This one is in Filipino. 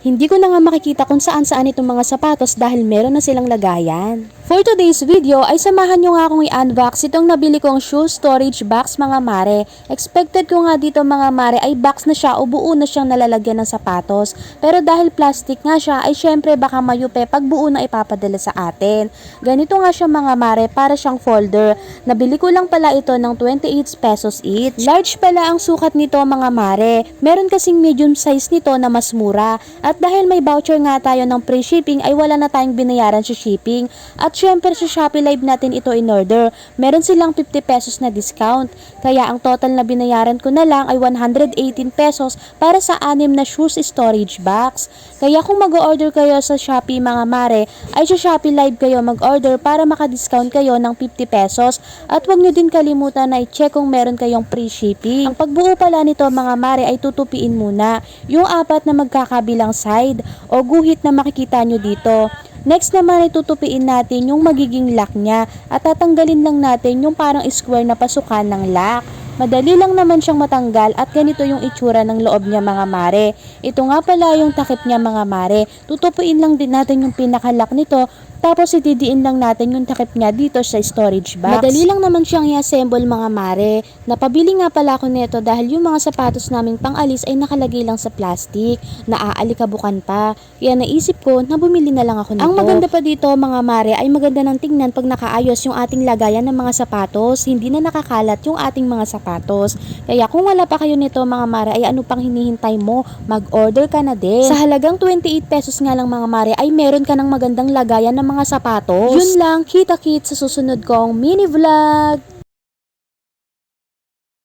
Hindi ko na nga makikita kung saan saan itong mga sapatos dahil meron na silang lagayan. For today's video ay samahan nyo nga akong i-unbox itong nabili kong shoe storage box mga mare. Expected ko nga dito mga mare ay box na siya o buo na siyang nalalagyan ng sapatos. Pero dahil plastic nga siya ay syempre baka mayupe pag buo na ipapadala sa atin. Ganito nga siya mga mare para siyang folder. Nabili ko lang pala ito ng 28 pesos each. Large pala ang sukat nito mga mare. Meron kasing medium size nito na mas mura. At dahil may voucher nga tayo ng free shipping ay wala na tayong binayaran sa shipping. At syempre sa Shopee Live natin ito in order. Meron silang 50 pesos na discount. Kaya ang total na binayaran ko na lang ay 118 pesos para sa anim na shoes storage box. Kaya kung mag-order kayo sa Shopee mga mare, ay sa Shopee Live kayo mag-order para maka-discount kayo ng 50 pesos. At huwag nyo din kalimutan na i-check kung meron kayong free shipping. Ang pagbuo pala nito mga mare ay tutupiin muna. Yung apat na magkakabilang side o guhit na makikita nyo dito. Next naman ay tutupiin natin yung magiging lock niya at tatanggalin lang natin yung parang square na pasukan ng lock. Madali lang naman siyang matanggal at ganito yung itsura ng loob niya mga mare. Ito nga pala yung takip niya mga mare. Tutupuin lang din natin yung pinakalock nito tapos itidiin lang natin yung takip niya dito sa storage box. Madali lang naman siyang i-assemble mga mare. Napabili nga pala ako nito dahil yung mga sapatos naming pang-alis ay nakalagay lang sa plastic. Naaalikabukan pa. Kaya naisip ko na bumili na lang ako nito. Ang maganda pa dito mga mare ay maganda ng tingnan pag nakaayos yung ating lagayan ng mga sapatos. Hindi na nakakalat yung ating mga sapatos. Kaya kung wala pa kayo nito mga mare ay ano pang hinihintay mo? Mag-order ka na din. Sa halagang 28 pesos nga lang mga mare ay meron ka ng magandang lagayan ng mga sapatos. Yun lang, kita-kit sa susunod kong mini vlog.